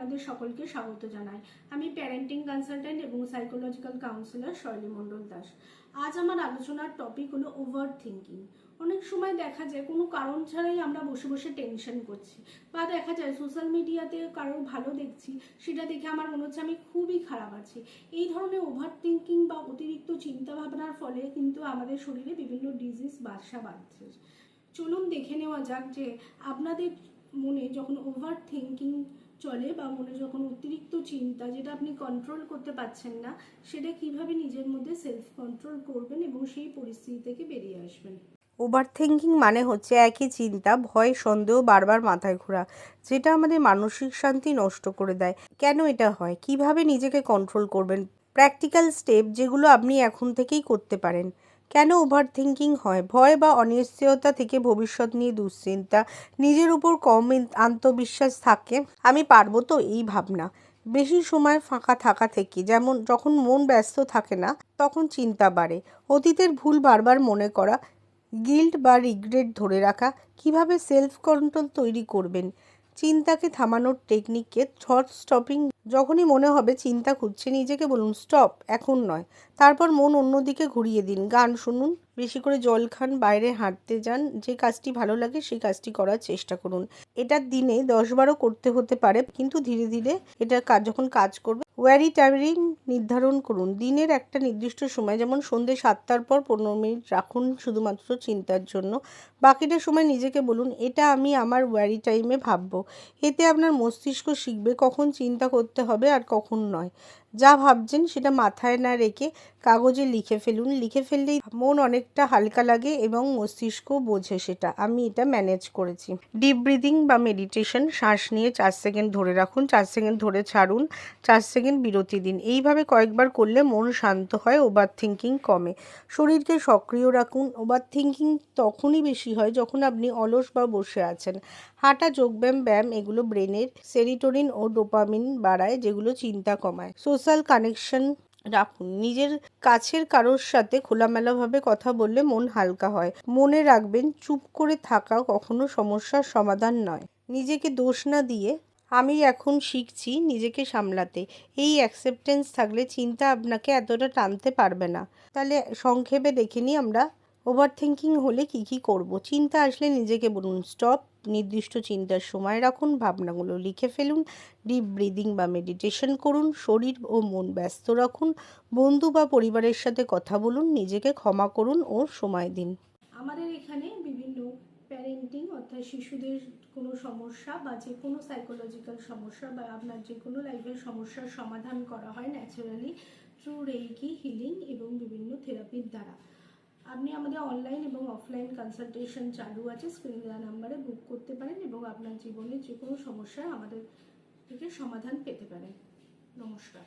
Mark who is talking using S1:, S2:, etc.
S1: আপনাদের সকলকে স্বাগত জানাই। আমি প্যারেন্টিং কনসালটেন্ট এবং সাইকোলজিক্যাল কাউন্সিলর শৈলী মণ্ডল দাস। আজ আমার আলোচনার টপিক হলো ওভার থিঙ্কিং অনেক সময় দেখা যায় কোনো কারণ ছাড়াই আমরা বসে বসে টেনশন করছি বা দেখা যায় সোশ্যাল মিডিয়াতে কারোর ভালো দেখছি, সেটা দেখে আমার মনে হচ্ছে আমি খুবই খারাপ আছি। এই ধরনের ওভার থিঙ্কিং বা অতিরিক্ত চিন্তা ভাবনার ফলে কিন্তু আমাদের শরীরে বিভিন্ন ডিজিজ বাসা বাঁধছে। চলুন দেখে নেওয়া যাক যে আপনাদের মনে যখন ওভার থিঙ্কিং চলে বা মনে যখন অতিরিক্ত চিন্তা যেটা আপনি কন্ট্রোল করতে পারছেন না, সেটা কীভাবে নিজের মধ্যে সেলফ কন্ট্রোল করবেন এবং সেই পরিস্থিতি থেকে বেরিয়ে আসবেন?
S2: ওভার থিঙ্কিং মানে হচ্ছে একই চিন্তা, ভয়, সন্দেহ বারবার মাথায় ঘোরা, যেটা আমাদের মানসিক শান্তি নষ্ট করে দেয়। কেন এটা হয়? কীভাবে নিজেকে কন্ট্রোল করবেন? প্র্যাকটিক্যাল স্টেপ যেগুলো আপনি এখন থেকেই করতে পারেন। কেন ওভার থিঙ্কিং হয়? ভয় বা অনিশ্চয়তা থেকে ভবিষ্যৎ নিয়ে দুশ্চিন্তা, নিজের উপর কম আত্মবিশ্বাস থাকে, আমি পারব তো এই ভাবনা। বেশি সময় ফাঁকা থাকা থেকে, যেমন যখন মন ব্যস্ত থাকে না, তখন চিন্তা বাড়ে। অতীতের ভুল বারবার মনে করা গিল্ট বা রিগ্রেট ধরে রাখা, কীভাবে সেলফ কন্ট্রোল তৈরি করবেন? চিন্তাকে থামানোর টেকনিককে থট স্টপিং যখনই মনে হবে চিন্তা খুঁজছে, নিজেকে বলুন, স্টপ, এখন নয়। তারপর মন অন্যদিকে ঘুরিয়ে দিন। গান শুনুন, বেশি করে জল খান, বাইরে হাঁটতে যান, যে কাজটি ভালো লাগে সেই কাজটি করার চেষ্টা করুন। এটা দিনে দশ বারও করতে হতে পারে, কিন্তু ধীরে ধীরে এটা কাজ যখন কাজ করবে, ওয়ারি টাইমিং নির্ধারণ করুন। দিনের একটা নির্দিষ্ট সময়, যেমন সন্ধ্যে সাতটার পর পনেরো মিনিট রাখুন শুধুমাত্র চিন্তার জন্য। বাকিটা সময় নিজেকে বলুন, এটা আমি আমার ওয়ারি টাইমে ভাববো। এতে আপনার মস্তিষ্ক শিখবে কখন চিন্তা করতে হবে আর কখন নয়। যা ভাবছেন সেটা মাথায় না রেখে কাগজে লিখে ফেলুন। লিখে ফেললেই মন অনেকটা হালকা লাগে এবং মস্তিষ্ক বোঝে সেটা। আমি এটা ম্যানেজ করেছি। ডিপ ব্রিদিং বা মেডিটেশন, শ্বাস নিয়ে চার সেকেন্ড ধরে রাখুন, চার সেকেন্ড ধরে ছাড়ুন, চার সেকেন্ড বিরতি দিন। এইভাবে কয়েকবার করলে মন শান্ত হয়, ওভার থিঙ্কিং কমে। শরীরকে সক্রিয় রাখুন। ওভার থিঙ্কিং তখনই বেশি হয় যখন আপনি অলস বা বসে আছেন। হাঁটা, যোগব্যায়াম, ব্যায়াম, এগুলো ব্রেনের সেরিটোরিন ও ডোপামিন বাড়ায় যেগুলো চিন্তা কমায়। সোশ্যাল কানেকশন রাখুন। নিজের কাছের কারোর সাথে খোলামেলাভাবে কথা বললে মন হালকা হয়। মনে রাখবেন, চুপ করে থাকা কখনো সমস্যার সমাধান নয়। নিজেকে দোষ না দিয়ে, আমি এখন শিখছি নিজেকে সামলাতে। এই অ্যাকসেপ্টেন্স থাকলে চিন্তা আপনাকে এতটা টানতে পারবে না। তাহলে সংক্ষেপে দেখে নিই আমরা ওভার থিঙ্কিং হলে কি কি করব? চিন্তা আসলে নিজেকে বলুন স্টপ নির্দিষ্ট চিন্তার সময় রাখুন, ভাবনাগুলো লিখে ফেলুন ডিপ ব্রিদিং বা মেডিটেশন করুন, শরীর ও মন ব্যস্ত রাখুন, বন্ধু বা পরিবারের সাথে কথা বলুন, নিজেকে ক্ষমা করুন ও সময় দিন।
S1: আমাদের এখানে বিভিন্ন প্যারেন্টিং অর্থাৎ শিশুদের কোনো সমস্যা বা যে কোনো সাইকোলজিক্যাল সমস্যা বা আপনার যে কোনো লাইফের সমস্যার সমাধান করা হয় ন্যাচারালি থ্রু রেইকি হিলিং এবং বিভিন্ন থেরাপির দ্বারা। আপনি আমাদের অনলাইন এবং অফলাইন কনসালটেশন চালু আছে স্ক্রিন দেওয়া নাম্বারে বুক করতে পারেন এবং আপনার জীবনের যে কোনো সমস্যার আমাদের থেকে সমাধান পেতে পারেন। নমস্কার।